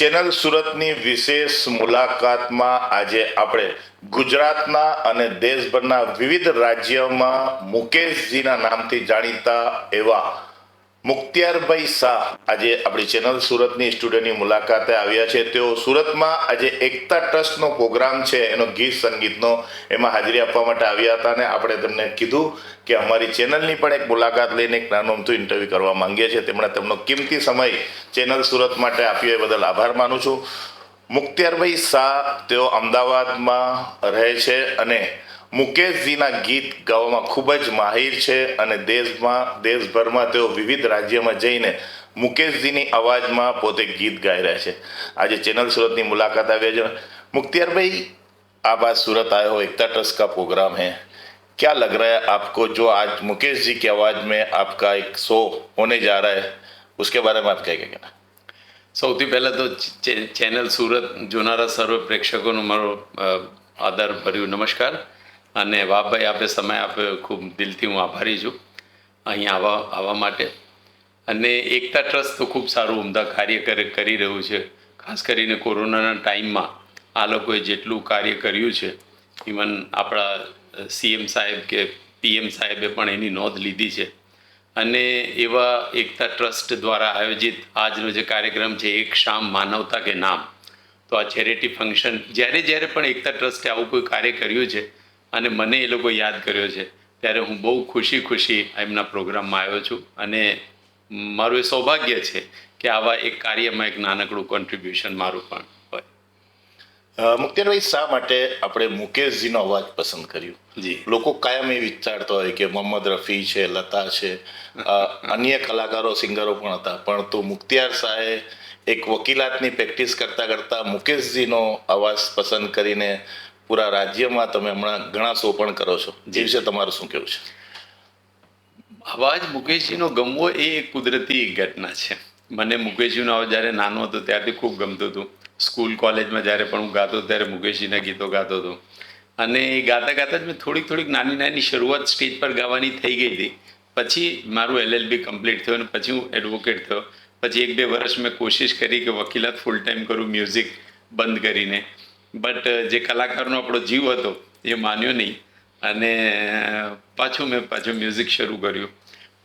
Channel સુરતની વિશેષ મુલાકાતમાં આજે આપણે ગુજરાતના અને દેશભરના વિવિધ રાજ્યોમાં મુકેશજીના નામથી જાણીતા એવા મુક્તિયારભાઈ શાહ આજે આપણી ચેનલ સુરતની સ્ટુડિયોની મુલાકાતે આવ્યા છે. તેઓ સુરતમાં આજે એકતા ટ્રસ્ટનો પ્રોગ્રામ છે, એનો ગીત સંગીતનો એમાં હાજરી આપવા માટે આવ્યા હતા અને આપણે તેમને કીધું કે અમારી ચેનલની પણ એક મુલાકાત લઈને એક નાનું ઇન્ટરવ્યૂ કરવા માંગીએ છીએ. તેમણે તેમનો કિંમતી સમય ચેનલ સુરત માટે આપ્યો, એ બદલ આભાર માનું છું. મુખ્તિયારભાઈ શાહ તેઓ અમદાવાદમાં રહે છે અને મુકેશજીના ગીત ગાવામાં ખૂબ જ માહિર છે અને દેશમાં દેશભરમાં તેઓ વિવિધ રાજ્યમાં જઈને મુકેશજીની અવાજમાં પોતે ગીત ગાઈ રહ્યા છે આજે ચેનલ સુરતની मुलाकात આવ્યા છે मुख्तियार भाई आप आज सूरत आए हो एकता ट्रस्ट का प्रोग्राम है क्या लग रहा है आपको जो आज मुकेश जी की आवाज़ में आपका एक शो होने जा रहा है उसके बारे में आप क्या क्या कहना સૌથી પહેલાં તો ચે- ચેનલ સુરત જોનારા સર્વ પ્રેક્ષકોનો મારો અ, આદર ભર્યું નમસ્કાર અને વાભાઈ આપે સમય આપ્યો, ખૂબ દિલથી હું આભારી છું અહીંયા આવવા આવવા માટે. અને એકતા ટ્રસ્ટ તો ખૂબ સારું ઉમદા કાર્ય કરે રહ્યું છે. ખાસ કરીને કોરોનાના ટાઈમમાં આ લોકોએ જેટલું કાર્ય કર્યું છે ઇવન આપણા સીએમ સાહેબ કે પીએમ સાહેબે પણ એની નોંધ લીધી છે. અને એવા એકતા ટ્રસ્ટ દ્વારા આયોજિત આજનો જે કાર્યક્રમ છે, એક શામ માનવતા કે નામ, તો આ ચેરિટી ફંક્શન, જ્યારે જ્યારે પણ એકતા ટ્રસ્ટે આવું કોઈ કાર્ય કર્યું છે અને મને એ લોકો યાદ કર્યો છે. ત્યારે હું બહુ ખુશી ખુશી એમના પ્રોગ્રામમાં આવ્યો છું અને મારું એ સૌભાગ્ય છે કે આવા એક કાર્યમાં એક નાનકડું કોન્ટ્રીબ્યુશન મારું પણ હોય. અ, મુક્તિયારભાઈ શા માટે આપણે મુકેશજીનો અવાજ પસંદ કર્યો? જી. લોકો કાયમ એ વિચારતા હોય કે મોહમ્મદ રફી છે લતા છે અન્ય કલાકારો સિંગરો પણ હતા. પણ તો મુક્તિયાર શાહે એક વકીલાતની પ્રેક્ટિસ કરતા કરતા મુકેશજીનો અવાજ પસંદ કરીને પૂરા રાજ્યમાં તમે હમણાં ઘણા શો પણ કરો છો. જે વિશે તમારું શું કહેવું છે? અવાજ મુકેશજીનો ગમવો એ એક કુદરતી ઘટના છે. મને મુકેશજીનો અવાજ જ્યારે નાનો હતો ત્યારથી ખૂબ ગમતું હતું. સ્કૂલ કોલેજમાં જ્યારે પણ હું ગાતો ત્યારે મુકેશજીના ગીતો ગાતો હતો. અને એ ગાતા ગાતા જ મેં થોડીક થોડીક નાની નાની શરૂઆત સ્ટેજ પર ગાવાની થઈ ગઈ હતી. પછી મારું એલએલબી કમ્પ્લીટ થયું અને પછી હું એડવોકેટ થયો. પછી એક બે વર્ષ મેં કોશિશ કરી કે વકીલાત ફૂલ ટાઈમ કરું મ્યુઝિક બંધ કરીને. બટ જે કલાકારનો આપણો જીવ હતો, એ માન્યો નહીં. અને પાછું મેં પાછું મ્યુઝિક શરૂ કર્યું.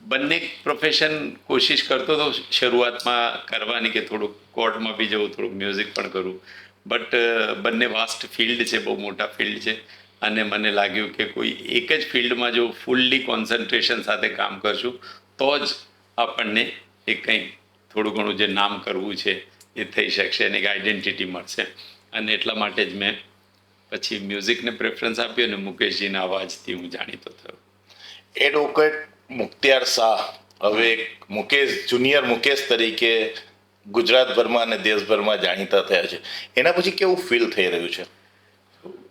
બંને પ્રોફેશન કોશિશ કરતો હતો શરૂઆતમાં કરવાની કે થોડુંક કોર્ટમાં બી જવું, થોડુંક મ્યુઝિક પણ કરું. બટ બંને વાસ્ટ ફિલ્ડ છે, બહુ મોટા ફિલ્ડ છે. અને મને લાગ્યું કે કોઈ એક જ ફિલ્ડમાં જો ફૂલ્લી કોન્સન્ટ્રેશન સાથે કામ કરશું, તો જ આપણને એ કંઈક થોડું ઘણું જે નામ કરવું છે, એ થઈ શકશે અને એક આઈડેન્ટિટી મળશે. અને એટલા માટે જ મેં પછી મ્યુઝિકને પ્રેફરન્સ આપ્યો અને મુકેશજીના અવાજથી હું જાણીતો થયો. એડવોકેટ મુખ્તિયાર શાહ હવે મુકેશ જુનિયર મુકેશ તરીકે ગુજરાતભરમાં અને દેશભરમાં જાણીતા થયા છે. એના પછી કેવું ફીલ થઈ રહ્યું છે?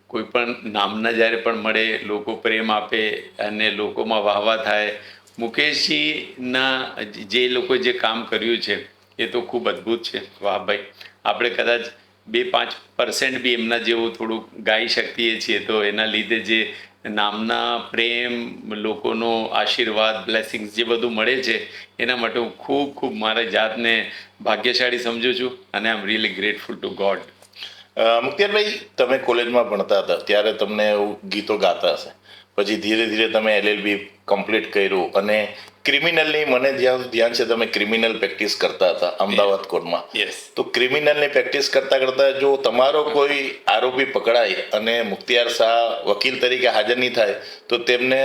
કોઈ પણ નામના જ્યારે પણ મળે લોકો પ્રેમ આપે અને લોકોમાં વાહવા થાય મુકેશજીના જે લોકોએ જે કામ કર્યું છે એ તો ખૂબ અદ્ભુત છે. વાહ ભાઈ આપણે કદાચ બે પાંચ પર્સન્ટ બી એમના જેવું થોડુંક ગાઈ શકીએ છીએ. તો એના લીધે જે નામના પ્રેમ, લોકોનો આશીર્વાદ બ્લેસિંગ્સ જે બધું મળે છે, એના માટે હું ખૂબ ખૂબ મારા જાતને ભાગ્યશાળી સમજુ છું અને I am really grateful to God Muktiyarbhai, તમે કોલેજમાં ભણતા હતા, ત્યારે તમને ગીતો ગાતા હશે. પછી ધીરે ધીરે તમે એલએલબી કમ્પ્લીટ કર્યું અને ક્રિમિનલની મને જ્યાં ધ્યાન છે તમે ક્રિમિનલ પ્રેક્ટિસ કરતા હતા અમદાવાદ કોર્ટમાં. યસ તો ક્રિમિનલની પ્રેક્ટિસ કરતા કરતા જો તમારો કોઈ આરોપી પકડાય અને મુખ્તિયાર શાહ વકીલ તરીકે હાજર નહીં થાય તો તેમને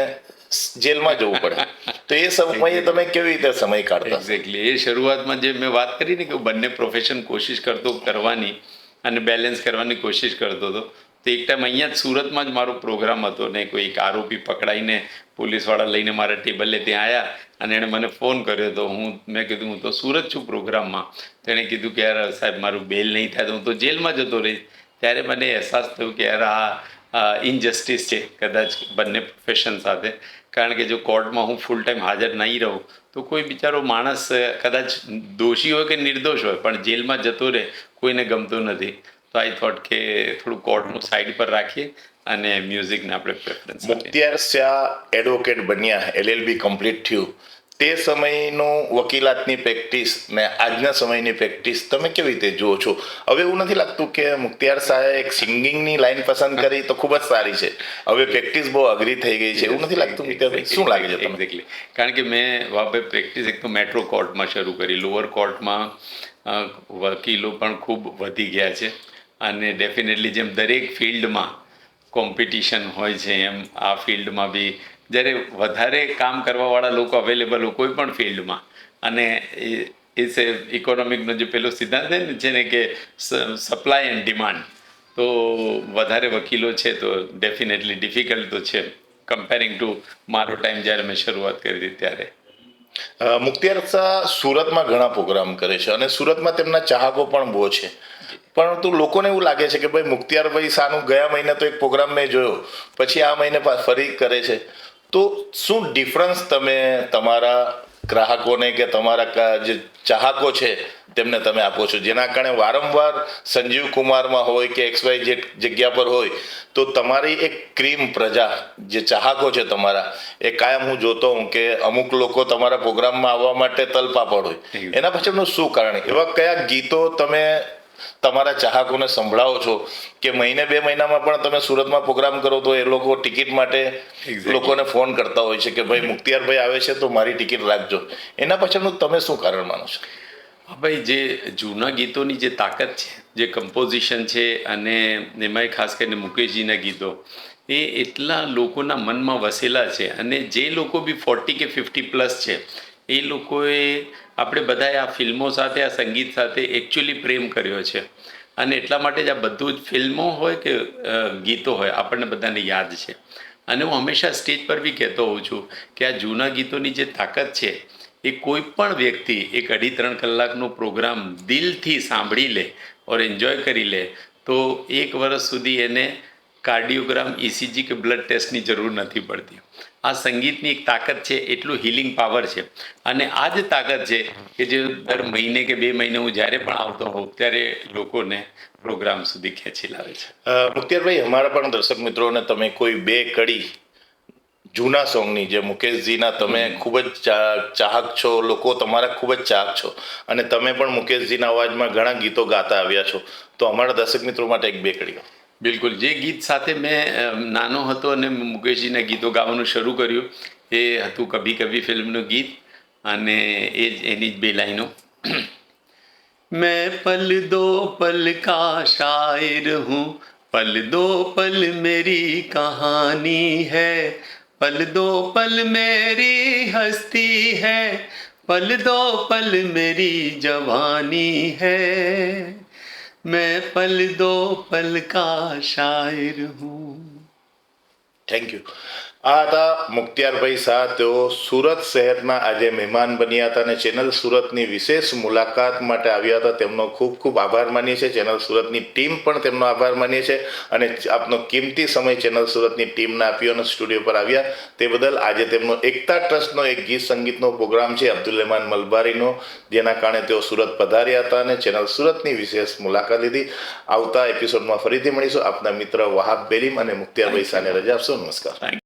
જેલમાં જવું પડે. તો એ સમયે તમે કેવી રીતે સમય કાઢતા? એક્ઝેક્ટલી એ શરૂઆતમાં જે મેં વાત કરી ને કે બંને પ્રોફેશન કોશિશ કરતો કરવાની અને બેલેન્સ કરવાની કોશિશ કરતો હતો તો એક ટાઈમ અહીંયા જ સુરતમાં જ મારો પ્રોગ્રામ હતો ને કોઈ આરોપી પકડાઈને પોલીસવાળા લઈને મારા ટેબલે ત્યાં આવ્યા અને એણે મને ફોન કર્યો તો હું, મેં કીધું, હું તો સુરત છું પ્રોગ્રામમાં તેણે કીધું કે, યાર, સાહેબ, મારું બેલ નહીં થાય તો હું તો જેલમાં જતો રહીશ. ત્યારે મને અહેસાસ થયો કે, યાર, આ ઇનજસ્ટિસ છે, કદાચ બંને પ્રોફેશન સાથે. કારણ કે જો કોર્ટમાં હું ફૂલ ટાઈમ હાજર નહીં રહું, તો કોઈ બિચારો માણસ, કદાચ દોષી હોય કે નિર્દોષ હોય, પણ જેલમાં જતો રહે, કોઈને ગમતું નથી. તો આઈ થોટ કે થોડું કોર્ટનું સાઈડ પર રાખીએ અને મ્યુઝિકને આપણે પ્રેફરન્સ મુખ્તિયાર શાહ એડવોકેટ બન્યા એલએલબી કમ્પ્લીટ થયું. તે સમયનું વકીલાતની પ્રેક્ટિસ ને આજના સમયની પ્રેક્ટિસ તમે કેવી રીતે જુઓ છો? હવે એવું નથી લાગતું કે મુખ્તિયાર શાહે એક સિંગિંગની લાઈન પસંદ કરી તો ખૂબ જ સારી છે. હવે પ્રેક્ટિસ બહુ અઘરી થઈ ગઈ છે. એવું નથી લાગતું મુખ્તિયારભાઈ શું લાગે છે તમને? કારણ કે મેં વાપે પ્રેક્ટિસ એક તો મેટ્રો કોર્ટમાં શરૂ કરી. લોઅર કોર્ટમાં વકીલો પણ ખૂબ વધી ગયા છે. અને ડેફિનેટલી જેમ દરેક ફિલ્ડમાં કોમ્પિટિશન હોય છે એમ આ ફિલ્ડમાં બી જ્યારે વધારે કામ કરવાવાળા લોકો અવેલેબલ હોય કોઈ પણ ફિલ્ડમાં અને એ એ ઇકોનોમિકનો જે પેલો સિદ્ધાંત છે ને છે ને કે સપ્લાય એન્ડ ડિમાન્ડ તો વધારે વકીલો છે તો ડેફિનેટલી ડિફિકલ્ટ તો છે કમ્પેરિંગ ટુ મારો ટાઈમ જ્યારે મેં શરૂઆત કરી હતી ત્યારે. અ, મુખ્તિયાર શાહ સુરતમાં ઘણા પ્રોગ્રામ કરે છે અને સુરતમાં તેમના ચાહકો પણ બહુ છે. પરંતુ લોકોને એવું લાગે છે કે ભાઈ મુખ્તિયારભાઈ શાહનું ગયા મહિને તો એક પ્રોગ્રામ મેં જોયો પછી આ મહિને ફરી કરે છે. તો શું ડિફરન્સ તમે તમારા ગ્રાહકોને કે તમારા જે ચાહકો છે તેમને તમે આપો છો? જેના કારણે વારંવાર સંજીવ કુમારમાં હોય કે એક્સ વાય જે જગ્યા પર હોય તો તમારી એક ક્રીમ પ્રજા જે ચાહકો છે તમારા એ કાયમ હું જોતો હું કે અમુક લોકો તમારા પ્રોગ્રામમાં આવવા માટે તલપાપડ હોય. એના પાછળનું શું કારણ? એવા કયા ગીતો તમે તમારા ચાહકોને સંભળાવો છો કે મહિને બે મહિનામાં પણ તમે સુરતમાં પ્રોગ્રામ કરો તો એ લોકો ટિકિટ માટે લોકોને ફોન કરતા હોય છે કે ભાઈ મુખ્તિયારભાઈ આવે છે તો મારી ટિકિટ રાખજો. એના પાછળનું તમે શું કારણ માનો છો? ભાઈ જે જૂના ગીતોની જે તાકાત છે જે કમ્પોઝિશન છે અને એમાંય ખાસ કરીને મુકેશજીના ગીતો એ એટલા લોકોના મનમાં વસેલા છે અને જે લોકો બી ફોર્ટી કે ફિફ્ટી પ્લસ છે એ લોકોએ આપણે બધાએ આ ફિલ્મો સાથે, આ સંગીત સાથે એકચ્યુઅલી પ્રેમ કર્યો છે. અને એટલા માટે જ આ બધું જ ફિલ્મો હોય કે ગીતો હોય, આપણને બધાને યાદ છે. અને હું હંમેશા સ્ટેજ પર બી કહેતો હોઉં છું કે આ જૂના ગીતોની જે તાકાત છે, એ કોઈ પણ વ્યક્તિ એક અઢી ત્રણ કલાકનો પ્રોગ્રામ દિલથી સાંભળી લે ઓર એન્જોય કરી લે, તો એક વર્ષ સુધી એને કાર્ડિયોગ્રામ ઇસીજી કે બ્લડ ટેસ્ટની જરૂર નથી પડતી. આ સંગીતની એક તાકાત છે એટલું હિલિંગ પાવર છે. અને આ જ તાકાત છે કે જે દર મહિને કે બે મહિને હું જ્યારે પણ આવતો હોઉં ત્યારે લોકોને પ્રોગ્રામ સુધી ખેંચી લાવે છે. મુખ્યભાઈ અમારા પણ દર્શક મિત્રોને તમે કોઈ બે કડી જૂના સોંગની જે મુકેશજીના તમે ખૂબ જ ચા- ચાહક છો લોકો તમારા ખૂબ જ ચાહક છો અને તમે પણ મુકેશજીના અવાજમાં ઘણા ગીતો ગાતા આવ્યા છો તો અમારા દર્શક મિત્રો માટે એક બે કડી ગાઓ. બિલકુલ જે ગીત સાથે મેં અ, નાનો હતો અને મુકેશજીના ગીતો ગાવાનું શરૂ કર્યું એ હતું કભી કભી ફિલ્મનું ગીત અને એ જ એની જ બે લાઈનો मैं पल दो पल का शायर हूँ पल दो पल मेरी कहानी है पल दो पल मेरी हस्ती है पल दो पल मेरी जवानी है मैं पल दो पल का शायर हूँ थैंक यू આ હતા મુખ્તિયારભાઈ શાહ. તેઓ સુરત શહેરના આજે મહેમાન બન્યા હતા અને ચેનલ સુરતની વિશેષ મુલાકાત માટે આવ્યા હતા. તેમનો ખૂબ ખૂબ આભાર માનીએ છીએ. ચેનલ સુરતની ટીમ પણ તેમનો આભાર માનીએ છીએ અને આપનો કિંમતી સમય ચેનલ સુરતની ટીમને આપ્યો અને સ્ટુડિયો પર આવ્યા. તે બદલ આજે તેમનો એકતા ટ્રસ્ટનો એક ગીત સંગીતનો પ્રોગ્રામ છે અબ્દુલ રહેમાન મલબારીનો, જેના કારણે તેઓ સુરત પધાર્યા હતા અને ચેનલ સુરતની વિશેષ મુલાકાત લીધી. આવતા એપિસોડમાં ફરીથી મળીશું. આપના મિત્ર વહાબ બેલીમ અને મુખ્તિયારભાઈ શાહને રજા આપશો. નમસ્કાર.